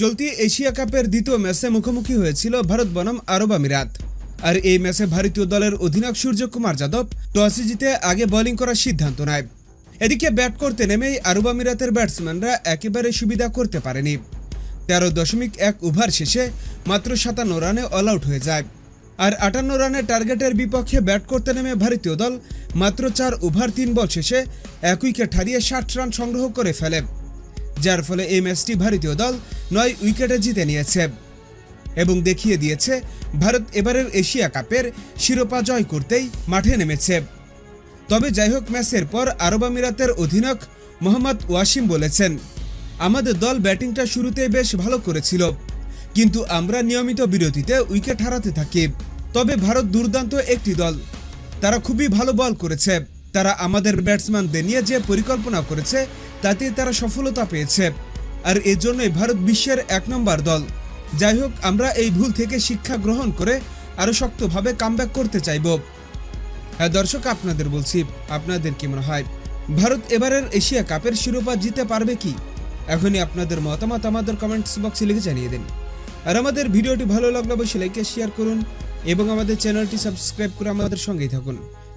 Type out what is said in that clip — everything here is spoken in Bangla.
চলতি এশিয়া কাপের দ্বিতীয় ম্যাচে মুখোমুখি হয়েছিল ভারত বনাম আরব আমিরাত। আর এই ম্যাচে ভারতীয় দলের অধিনায়ক সূর্যকুমার যাদব টসে জিতে আগে বোলিং করার সিদ্ধান্ত নেয়। এদিকে ব্যাট করতে নেমেই আরব আমিরাতের ব্যাটসম্যানরা একেবারে সুবিধা করতে পারেনি। তেরো দশমিক এক ওভার শেষে মাত্র সাতান্ন রানে অল আউট হয়ে যায়। আর আটান্ন রানের টার্গেটের বিপক্ষে ব্যাট করতে নেমে ভারতীয় দল মাত্র চার ওভার, তিন বল শেষে এক উইকেট হারিয়ে ষাট রান সংগ্রহ করে ফেলে। যার ফলে এই ম্যাচটি ভারতীয় দল নয় উইকেটে জিতে নিয়েছে। এবং দেখিয়ে দিয়েছে, ভারত এবারের এশিয়া কাপের শিরোপা জয় করতেই মাঠে নেমেছে। তবে যাই হোক ম্যাচের পর আরব আমিরাতের অধিনায়ক মোহাম্মদ ওয়াসিম বলেছেন, আমাদের দল ব্যাটিংটা শুরুতে বেশ ভালো করেছিল, কিন্তু আমরা নিয়মিত বিরতিতে উইকেট হারাতে থাকি। তবে ভারত দুর্দান্ত একটি দল, তারা খুবই ভালো বল করেছে। তারা আমাদের ব্যাটসম্যানদের নিয়ে যে পরিকল্পনা করেছে তাতে তারা সফলতা পেয়েছে। আর এজন্যই ভারত বিশ্বের এক নম্বর দল। যাই হোক, আমরা এই ভুল থেকে শিক্ষা গ্রহণ করে আরও শক্তভাবে কামব্যাক করতে চাইব। হ্যাঁ দর্শক, আপনাদের বলছি, আপনাদের কি মনে হয়? ভারত এবারের এশিয়া কাপের শিরোপা জিতে পারবে কি? এখনই আপনাদের মতামত আমাদের কমেন্টস বক্সে লিখে জানিয়ে দিন। আর আমাদের ভিডিওটি ভালো লাগলে অবশ্যই লাইকে শেয়ার করুন এবং আমাদের চ্যানেলটি সাবস্ক্রাইব করে আমাদের সঙ্গেই থাকুন।